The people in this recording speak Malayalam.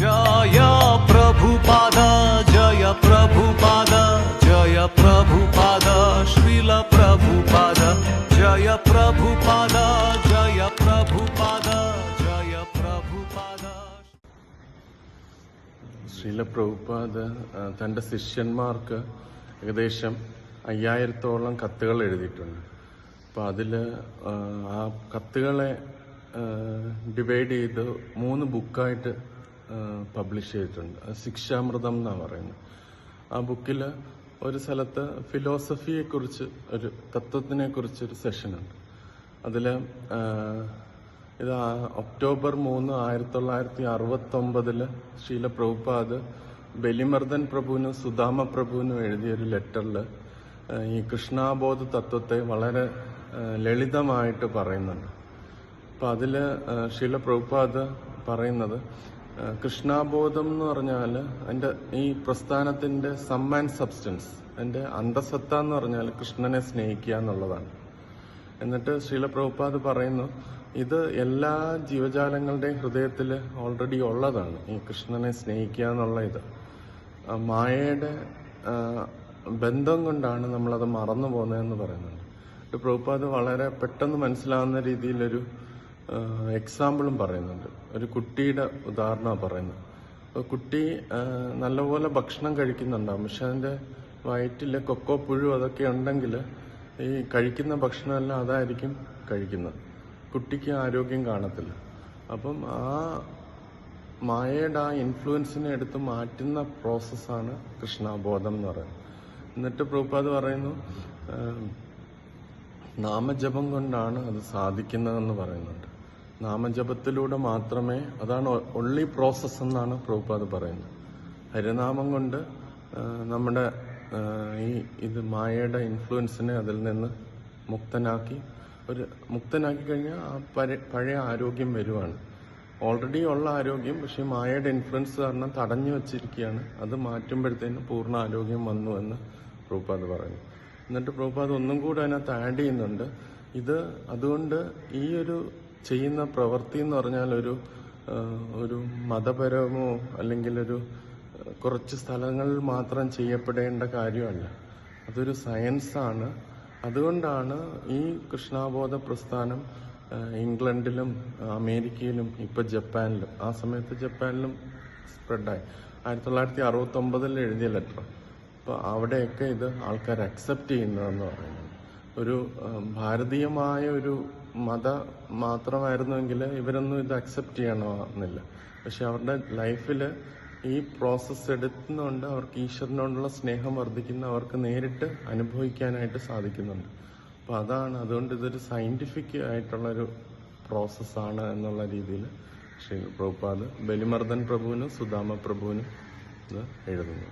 ജയ പ്രഭുപാദ ജയ ജയ ജയ ജയ ജയ തന്റെ ശിഷ്യന്മാർക്ക് ഏകദേശം അയ്യായിരത്തോളം കത്തുകൾ എഴുതിയിട്ടുണ്ട്. അപ്പോൾ അതിൽ ആ കത്തുകളെ ഡിവൈഡ് ചെയ്ത് മൂന്ന് ബുക്കായിട്ട് പബ്ലിഷ് ചെയ്തിട്ടുണ്ട്. ശിക്ഷാമൃതം എന്നാണ് പറയുന്നത്. ആ ബുക്കിൽ ഒരു സ്ഥലത്ത് ഫിലോസഫിയെക്കുറിച്ച് ഒരു തത്വത്തിനെക്കുറിച്ച് ഒരു സെഷനുണ്ട് അതിൽ ഇത് ഒക്ടോബർ മൂന്ന് ആയിരത്തി തൊള്ളായിരത്തി അറുപത്തി ഒമ്പതിൽ ശീല പ്രഭുപാദ് ബലിമർദ്ദൻ പ്രഭുവിനും സുധാമ പ്രഭുവിനും എഴുതിയൊരു ലെറ്ററിൽ ഈ കൃഷ്ണാബോധ തത്വത്തെ വളരെ ലളിതമായിട്ട് പറയുന്നുണ്ട്. അപ്പം അതിൽ ശീല പ്രഭുപാദ് പറയുന്നത് കൃഷ്ണാബോധം എന്ന് പറഞ്ഞാൽ എന്റെ ഈ പ്രസ്ഥാനത്തിന്റെ സം ആൻഡ് സബ്സ്റ്റൻസ് എന്റെ അന്തസത്ത എന്ന് പറഞ്ഞാൽ കൃഷ്ണനെ സ്നേഹിക്കുക എന്നുള്ളതാണ്. എന്നിട്ട് ശ്രീല പ്രഭുപാദ് പറയുന്നു ഇത് എല്ലാ ജീവജാലങ്ങളുടെയും ഹൃദയത്തിൽ ഓൾറെഡി ഉള്ളതാണ് ഈ കൃഷ്ണനെ സ്നേഹിക്കുക എന്നുള്ള ഇത്. മായയുടെ ബന്ധം കൊണ്ടാണ് നമ്മളത് മറന്നു പോകുന്നതെന്ന് പറയുന്നുണ്ട്. പ്രഭുപാദ് വളരെ പെട്ടെന്ന് മനസ്സിലാവുന്ന രീതിയിലൊരു എക്സാമ്പിളും പറയുന്നുണ്ട്. ഒരു കുട്ടിയുടെ ഉദാഹരണമാണ് പറയുന്നത്. അപ്പോൾ കുട്ടി നല്ലപോലെ ഭക്ഷണം കഴിക്കുന്നുണ്ടാവും പക്ഷെ അതിന്റെ വയറ്റിൽ കൊക്കോ പുഴു അതൊക്കെ ഉണ്ടെങ്കിൽ ഈ കഴിക്കുന്ന ഭക്ഷണമെല്ലാം അതായിരിക്കും കഴിക്കുന്നത്. കുട്ടിക്ക് ആരോഗ്യം കാണത്തില്ല. അപ്പം ആ മായയുടെ ആ ഇൻഫ്ലുവൻസിനെ എടുത്ത് മാറ്റുന്ന പ്രോസസ്സാണ് കൃഷ്ണബോധം എന്ന് പറയുന്നത്. എന്നിട്ട് പ്രൂപ്പാത് പറയുന്നു നാമജപം കൊണ്ടാണ് അത് സാധിക്കുന്നതെന്ന് പറയുന്നുണ്ട്. നാമജപത്തിലൂടെ മാത്രമേ അതാണ് ഒള്ളി പ്രോസസ് എന്നാണ് പ്രഭുപാദ് പറയുന്നത്. ഹരിനാമം കൊണ്ട് നമ്മുടെ ഈ ഇത് മായയുടെ ഇൻഫ്ലുവൻസിനെ അതിൽ നിന്ന് മുക്തനാക്കി ഒരു മുക്തനാക്കി കഴിഞ്ഞാൽ ആ പഴയ ആരോഗ്യം വരുവാണ്. ഓൾറെഡി ഉള്ള ആരോഗ്യം പക്ഷെ മായയുടെ ഇൻഫ്ലുവൻസ് കാരണം തടഞ്ഞു വച്ചിരിക്കുകയാണ്. അത് മാറ്റുമ്പോഴത്തേനും പൂർണ ആരോഗ്യം വന്നു എന്ന് പ്രഭുപാദ് പറയുന്നു. എന്നിട്ട് പ്രഭുപാദ് ഒന്നും കൂടെ അതിനകത്ത് ആഡ് ചെയ്യുന്നുണ്ട്. ഇത് അതുകൊണ്ട് ഈ ഒരു ചെയ്യുന്ന പ്രവൃത്തി എന്ന് പറഞ്ഞാൽ ഒരു ഒരു മതപരമോ അല്ലെങ്കിൽ ഒരു കുറച്ച് സ്ഥലങ്ങളിൽ മാത്രം ചെയ്യപ്പെടേണ്ട കാര്യമല്ല. അതൊരു സയൻസാണ്. അതുകൊണ്ടാണ് ഈ കൃഷ്ണാബോധ പ്രസ്ഥാനം ഇംഗ്ലണ്ടിലും അമേരിക്കയിലും ഇപ്പൊ ജപ്പാനിലും ആ സമയത്ത് ജപ്പാനിലും സ്പ്രെഡായി. ആയിരത്തി തൊള്ളായിരത്തി അറുപത്തി ഒമ്പതിൽ എഴുതിയ ലെറ്റർ. അപ്പോൾ അവിടെയൊക്കെ ഇത് ആൾക്കാർ അക്സെപ്റ്റ് ചെയ്യുന്നതെന്ന് പറയുന്നത്. ഒരു ഭാരതീയമായ ഒരു മത മാത്രമായിരുന്നുവെങ്കിൽ ഇവരൊന്നും ഇത് അക്സെപ്റ്റ് ചെയ്യണമെന്നില്ല. പക്ഷെ അവരുടെ ലൈഫിൽ ഈ പ്രോസസ്സ് എടുക്കുന്നതുകൊണ്ട് അവർക്ക് ഈശ്വരനോടുള്ള സ്നേഹം വർദ്ധിക്കുന്ന അവർക്ക് നേരിട്ട് അനുഭവിക്കാനായിട്ട് സാധിക്കുന്നുണ്ട്. അപ്പോൾ അതാണ് അതുകൊണ്ട് ഇതൊരു സയന്റിഫിക് ആയിട്ടുള്ളൊരു പ്രോസസ്സാണ് എന്നുള്ള രീതിയിൽ ശ്രീ പ്രഭുപാദ് ബലിമർദ്ദൻ പ്രഭുവിനും സുദാമ പ്രഭുവിനും ഇത് എഴുതുന്നു.